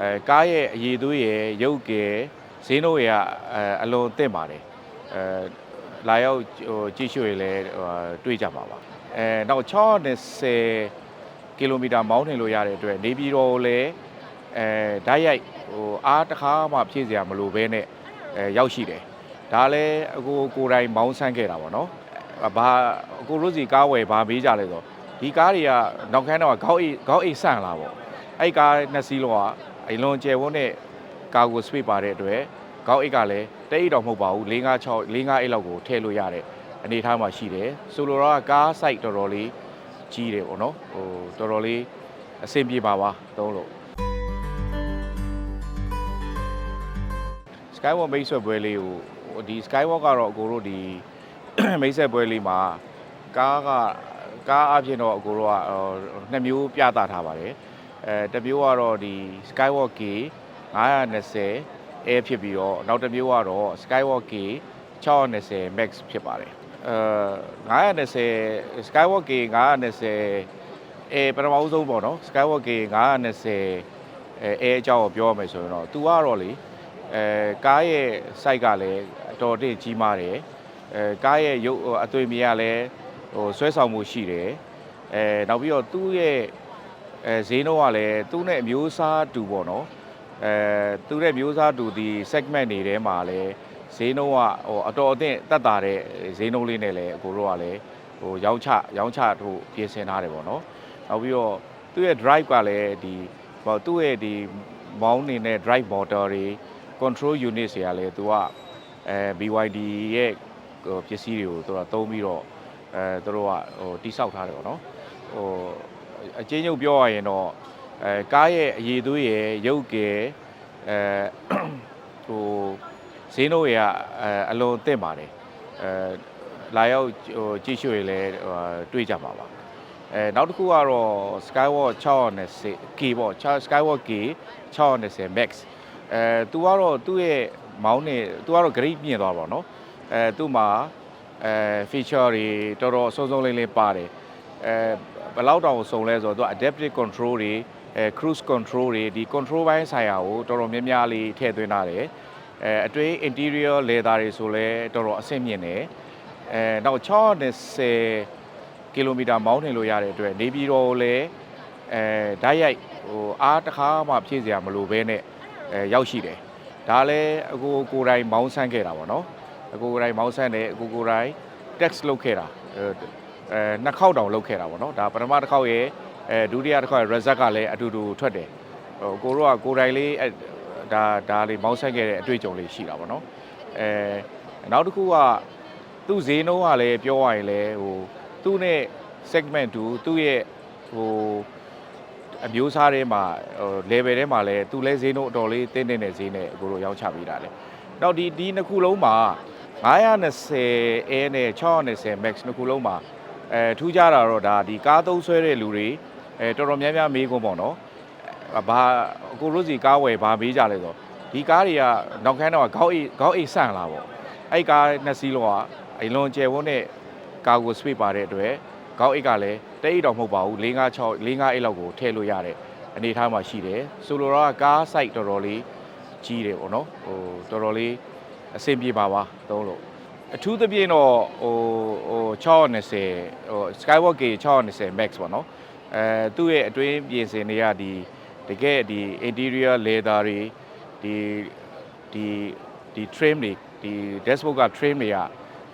အဲကားရဲ့အည်သွေးရဲ့ရုပ်ကဲဈေးနှုန်းရဲ့အဲအလွန်တင့်ပါတယ်အဲလာရောက်ဟိုကြည့်ရှုရလဲဟိုတွေ့ကြပါပါအဲနောက်620ကီလိုမီတာမောင်းနှင်လို့ရတဲ့အတွက်နေပြည်တော်ကိုလည်းအဲဓာတ်ရိုက်ဟိုအားတစ်ခါမှဖြည့်စရာမလိုဘဲနဲ့အဲရောက်ရှိတယ်ဒါလည်းအကိုကိုယ်တိုင်မောင်းဆန်းခဲ့တာပေါ့နော်ဘာအကိုရိုးစီကားဝယ်ဘာမေးကြလဲဆိုတော့ဒီကားတွေကနောက်ခန်းတော့ခေါက်အိတ်ခေါက်အိတ်ဆန့်လာပေါ့အဲ့ကားနှစ်စီးလုံးက အလွန်ကျယ်ဝန်းတဲ့ကာကိုစပစ်ပါတဲ့အတွက်ခေါင်းအိတ်ကလည်းတိတ်အိတ်တော့မဟုတ်ပါဘူး၄၅6၄၅အိတ်လောက်ကိုထည့်လို့ရတဲ့အနေအထားမှာရှိတယ်ဆိုလိုတော့ကား site တော်တော်လေးကြီးတယ်ပေါ့နော်ဟိုတော်တော်လေးအဆင်ပြေပါပါသုံးလို့ Skywalk မိတ်ဆွဲပွဲလေးကိုဟိုဒီ Skywalk ကတော့အကိုတို့ဒီမိတ်ဆက်ပွဲလေးမှာကားကကားအပြင်တော့အကိုတို့ကဟိုနှစ်မျိုးပြသထားပါတယ် အဲတစ်မျိုးကတော့ဒီ Skywalk K 920 Air ဖြစ်ပြီးတော့နောက်တစ်မျိုးကတော့ Skywalk K 620 Max ဖြစ်ပါတယ်အဲ920 Skywalk K 920အဲပထမဦးဆုံးပေါ့နော် Skywalk K 920အဲအဲအကြောင်းကိုပြောရမယ်ဆိုရင်တော့ तू ကတော့လေအဲကားရဲ့ site ကလည်းအတော်တစ်ကြီးမားတယ်အဲကားရဲ့ရုပ်အသွေးမြေကလည်းဟိုဆွဲဆောင်မှုရှိတယ်အဲနောက်ပြီးတော့သူ့ရဲ့ အဲဈေးနှုန်းကလည်းသူ့နဲ့အမျိုးအစားတူပေါ့နော်အဲသူ့ရဲ့မျိုးစားတူဒီ segment တွေထဲမှာလည်းဈေးနှုန်းကဟိုအတော်အသင့်တက်တာတဲ့ဈေးနှုန်းလေးနဲ့လည်းအကိုတို့ကလည်းဟိုရောင်းချရောင်းချတို့ပြင်ဆင်ထားတယ်ပေါ့နော်နောက်ပြီးတော့သူ့ရဲ့ drive ကလည်းဒီဟိုသူ့ရဲ့ဒီမောင်းနေတဲ့ drive motor တွေ control unit တွေကလည်းသူကအဲ BYD ရဲ့ဟိုပစ္စည်းတွေကိုသူကသုံးပြီးတော့အဲသူတို့ကဟိုတိဆောက်ထားတယ်ပေါ့နော်ဟို အချင်းချုပ်ပြောရရင်တော့အဲကားရဲ့အရည်သွေးရဲ့ရုပ်ကယ်အဲဟိုဈေးနှုန်းရအလွန်တင့်ပါတယ်အဲလာရောက်ဟိုကြည့်ရှုရင်လည်းတွေ့ကြမှာပါအဲနောက်တစ်ခုကတော့ Skywalk 610 K ပေါ့ Skywalk K 610 Max အဲသူကတော့သူ့ရဲ့မောင်းနေသူကတော့ grade မြင့်သွားပါတော့အဲသူ့မှာအဲ feature တွေတော်တော်အဆုံးဆုံးလေးလေးပါတယ်အဲ ဘယ်လောက်တောင်စုံလဲဆိုတော့သူက adaptive control တွေအဲ cruise control တွေဒီ control ဘိုင်းဆိုင်ရာကိုတော်တော်များများလေးထည့်သွင်းထားတယ်အဲအတွင်း interior leather တွေဆိုလဲတော်တော်အဆင့်မြင့်တယ်အဲနောက်620ကီလိုမီတာမောင်းနှင်လို့ရတဲ့အတွက်နေပြည်တော်ကိုလည်းအဲဓာတ်ရိုက်ဟိုအားတစ်ခါမှဖြည့်စရာမလိုဘဲနဲ့အဲရောက်ရှိတယ်ဒါလည်းအကိုကိုယ်တိုင်မောင်းဆန်းခဲ့တာပေါ့နော်အကိုကိုယ်တိုင်မောင်းဆန်းတယ်အကိုကိုယ်တိုင် text လုပ်ခဲ့တာ အဲအဲနှစ်ခေါက်တောင်လုပ်ခဲ့တာပေါ့နော်ဒါပထမတစ်ခေါက်ရဲ့အဲဒုတိယတစ်ခေါက်ရဲ့ result ကလည်းအတူတူထွက်တယ်ဟိုကိုတို့ကကိုယ်တိုင်လေးအဲဒါဒါလေးမောင်းဆန်းခဲ့တဲ့အတွေ့အကြုံလေးရှိတာပေါ့နော်အဲနောက်တစ်ခုကသူ့ဈေးနှုန်းကလည်းပြောရရင်လည်းဟိုသူ့နဲ့ segment 2သူ့ရဲ့ဟိုအမျိုးအစားထဲမှာဟို level ထဲမှာလည်းသူလဲဈေးနှုန်းအတော်လေးတင်းတင်းတဲ့ဈေးနဲ့အကိုတို့ရောင်းချပေးတာလေ။နောက်ဒီဒီနှစ်ခုလုံးမှာ920 A နဲ့620 Max နှစ်ခုလုံးမှာ အဲထူးခြားတာတော့ဒါဒီကားသုံးဆွဲတဲ့လူတွေအဲတော်တော်များများမေးခွန်းပေါ့နော်။ဘာအကိုတို့စီကားဝယ်ဘာမေးကြလဲဆိုတော့ဒီကားတွေကနောက်ခန်းတော့ခေါက်အိတ်ခေါက်အိတ်ဆန့်လာပေါ့။အဲ့ကားနှစ်စီးလုံးကအလွန်ကျယ်ဝန်းတဲ့ကာကိုစပစ်ပါတဲ့အတွက်ခေါင်းအိတ်ကလည်းတိတ်အိတ်တော့မဟုတ်ပါဘူး၄၅6၄၅အိတ်လောက်ကိုထည့်လို့ရတဲ့အနေအထားမှာရှိတယ်ဆိုလိုတော့ကား site တော်တော်လေးကြီးတယ်ပေါ့နော်ဟိုတော်တော်လေးအဆင်ပြေပါပါသုံးလို့ အထူးသဖြင့်တော့ဟိုဟို620ဟို Skywalk K 620 Max ပေါ့နော်အဲသူ့ရဲ့အတွင်းပြင်ဆင်တွေကဒီတကယ်ဒီ interior leather တွေဒီဒီဒီ trim တွေဒီ dashboard က trim တွေက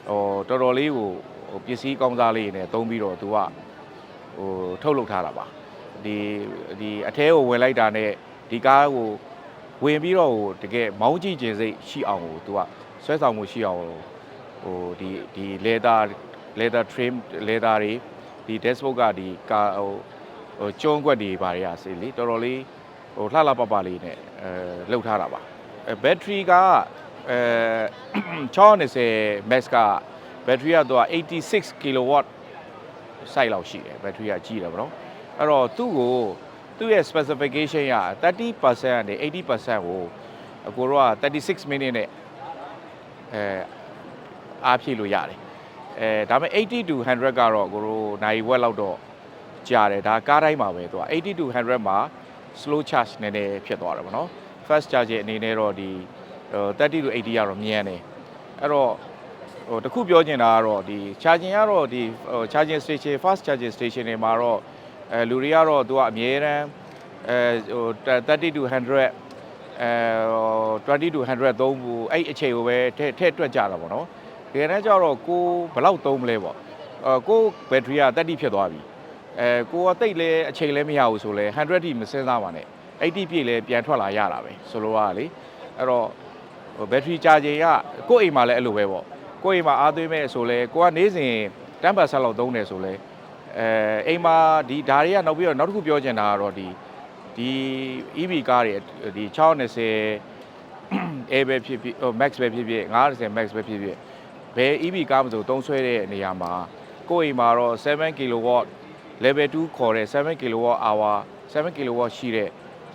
ဟိုတော်တော်လေးကိုဟိုပစ္စည်းကောင်းစားလေးတွေနဲ့သုံးပြီးတော့သူကဟိုထုတ်လုပ်ထားတာပါဒီဒီအထဲကိုဝင်လိုက်တာနဲ့ဒီကားကိုဝင်ပြီးတော့ဟိုတကယ်မောင်းကြည့်ခြင်းစိတ်ရှိအောင်ကိုသူကဆွဲဆောင်မှုရှိအောင် ဟိုဒီဒီ leather leather trim leather တွေဒီ dashboard ကဒီကာဟိုဟိုကျုံးကွက်တွေဘာတွေကစေလေတော်တော်လေးဟိုလှလှပပလေးနဲ့အဲလှုပ်ထားတာပါအဲ battery ကအဲ620 max ကဘက်ထရီကတော့86 kilowatt စိုက်လောက်ရှိတယ်ဘက်ထရီကကြီးတယ်ဗောနော်အဲ့တော့သူ့ကိုသူ့ရဲ့ specification က30%ကနေ80%ကိုအကိုတော့က36 minute နဲ့အဲ အားဖြည့်လို့ရတယ်အဲဒါပေမဲ့80 to 100ကတော့ကိုတို့နိုင်ဝက်လောက်တော့ကြာတယ်ဒါကားတိုင်းမှာပဲသူက80 to 100မှာ slow charge နည်းနည်းဖြစ်သွားတယ်ဗောနော် fast charge အနေနဲ့တော့ဒီဟို30 to 80ကတော့မြန်တယ်အဲ့တော့ဟိုတခုပြောချင်တာကတော့ဒီ charging ကတော့ဒီဟို charging station fast charging station တွေမှာတော့အဲလူတွေကတော့သူကအမြဲတမ်းအဲဟို30 to 100အဲ20 to 100သုံးဘူးအဲ့အချိန်ကိုပဲထည့်ထည့်တွက်ကြတာဗောနော် ဒီကနေ့ကျတော့ကိုဘယ်လောက်သုံးမလဲဗောအဲကိုဘက်ထရီက30ဖြစ်သွားပြီအဲကိုကတိတ်လဲအချိန်လဲမရဘူးဆိုလဲ100တိမစင်းစားပါနဲ့80ပြည့်လဲပြန်ထွက်လာရတာပဲဆိုလိုရလေအဲ့တော့ဟိုဘက်ထရီချာဂျင်ကကိုယ့်အိမ်မှာလည်းအဲ့လိုပဲပေါ့ကိုယ့်အိမ်မှာအားသွေးမဲ့ဆိုလဲကိုကနေ့စဉ်10%ဆက်လောက်သုံးတယ်ဆိုလဲအဲအိမ်မှာဒီဓာတွေကနောက်ပြီးတော့နောက်တစ်ခုပြောချင်တာကတော့ဒီဒီ EV ကားတွေဒီ690 A ပဲဖြစ်ဖြစ်ဟို Max ပဲဖြစ်ဖြစ်90 Max ပဲဖြစ်ဖြစ် ဘယ် EV ကားမဆိုသုံးဆွဲတဲ့နေရာမှာကိုယ့်အိမ်မှာတော့7 kW level 2ခေါ်တဲ့7 kW hour 7 kW ရှိတဲ့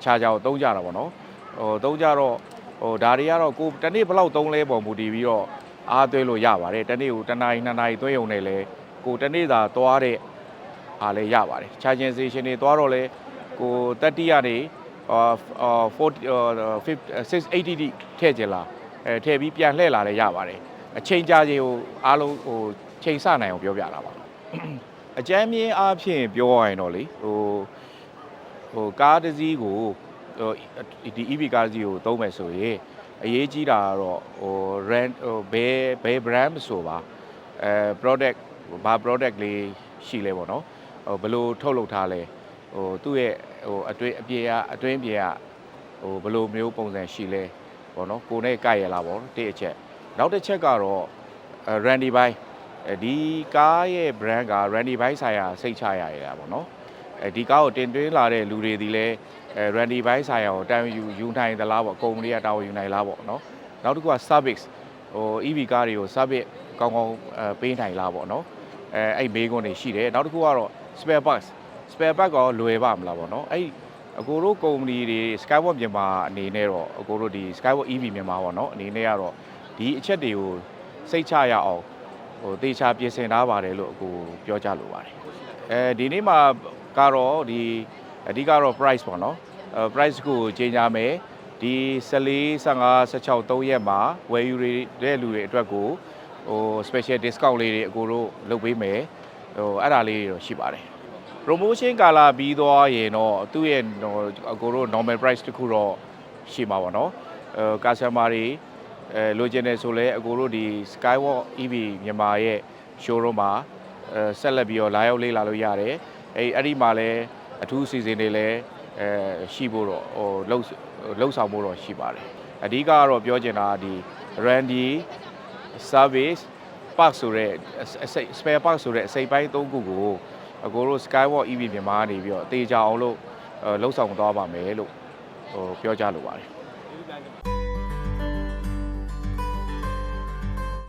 charger ကိုသုံးကြတာပေါ့နော်ဟိုသုံးကြတော့ဟိုဒါတွေကတော့ကိုတစ်နေ့ဘယ်လောက်သုံးလဲပုံမူတည်ပြီးတော့အားသွဲလို့ရပါတယ်တစ်နေ့ကိုတစ်နာရီနှစ်နာရီသွဲရုံနဲ့လဲကိုတစ်နေ့သာသွားတဲ့အားလဲရပါတယ် charging station တွေသွားတော့လဲကို30ကနေအာ40 680တိထည့်ကြလားအဲထည့်ပြီးပြန်လှည့်လာလဲရပါတယ် အချိန်ကြာချိန်ကိုအားလုံးဟိုချိန်ဆနိုင်အောင်ပြောပြတာပါအကြမ်းမြင်အားဖြင့်ပြောရရင်တော့လေဟိုဟိုကားတစ်စီးကိုဟိုဒီ EV ကားတစ်စီးကိုသုံးမယ်ဆိုရင်အရေးကြီးတာကတော့ဟို rent ဟိုဘယ်ဘယ် brand မဆိုပါအဲ product ဘာ product လေးရှိလဲပေါ့နော်ဟိုဘယ်လိုထုတ်လုပ်ထားလဲဟိုသူ့ရဲ့ဟိုအတွင်းအပြေကအတွင်းပြေကဟိုဘယ်လိုမျိုးပုံစံရှိလဲပေါ့နော်ကိုယ်နဲ့ကြိုက်ရလားပေါ့တစ်အချက် နောက်တစ်ချက်ကတော့အဲ Randy Bike အဲဒီကားရဲ့ brand က Randy Bike ဆိုင်ရာစိတ်ချရရတာပေါ့နော်အဲဒီကားကိုတင်သွင်းလာတဲ့လူတွေဒီလဲအဲ Randy Bike ဆိုင်ရာကိုတာဝန်ယူယူနိုင်သလားပေါ့ကုမ္ပဏီကတာဝန်ယူနိုင်လားပေါ့နော်နောက်တစ်ခုက service ဟို EV ကားတွေကို service ကောင်းကောင်းအဲပေးနိုင်လားပေါ့နော်အဲအဲ့မေးခွန်းတွေရှိတယ်နောက်တစ်ခုကတော့ spare parts spare part ကောလွယ်ပါမလားပေါ့နော်အဲ့အကိုတို့ကုမ္ပဏီတွေ Skywalk မြန်မာအနေနဲ့တော့အကိုတို့ဒီ Skywalk EV မြန်မာပေါ့နော်အနေနဲ့ကတော့ ဒီအချက်တွေကိုစိတ်ချရအောင်ဟိုတေချာပြင်ဆင်ထားပါတယ်လို့အခုပြောကြလိုပါတယ်အဲဒီနေ့မှာကတော့ဒီအဓိကတော့ price ပေါ့နော်အဲ price ကိုကြီးညာမယ်ဒီ14 15 16 3ရက်မှာဝယ်ယူရတဲ့လူတွေအတွက်ကိုဟို special discount လေးတွေအကိုတို့လုပ်ပေးမယ်ဟိုအဲ့ဒါလေးတွေတော့ရှိပါတယ် promotion ကာလာပြီးသွားရင်တော့သူ့ရဲ့ဟိုအကိုတို့ normal price တခုတော့ရှိမှာပေါ့နော်အဲ customer တွေ အဲလိုချင်တယ်ဆိုလဲအကိုတို့ဒီ Skywalk EV မြန်မာရဲ့ showroom မှာအဲဆက်လက်ပြီးတော့လာရောက်လေးလာလို့ရတယ်အဲအဲ့ဒီမှာလဲအထူးအစီအစဉ်တွေလဲအဲရှိဖို့တော့ဟိုလှုပ်လှုပ်ဆောင်ဖို့တော့ရှိပါတယ်အဓိကကတော့ပြောချင်တာကဒီ Randy service park ဆိုတဲ့အစိတ် spare park ဆိုတဲ့အစိတ်ပိုင်း၃ခုကိုအကိုတို့ Skywalk EV မြန်မာကနေပြီးတော့အသေးချာအောင်လို့လှုပ်ဆောင်သွားပါမယ်လို့ဟိုပြောကြလိုပါတယ်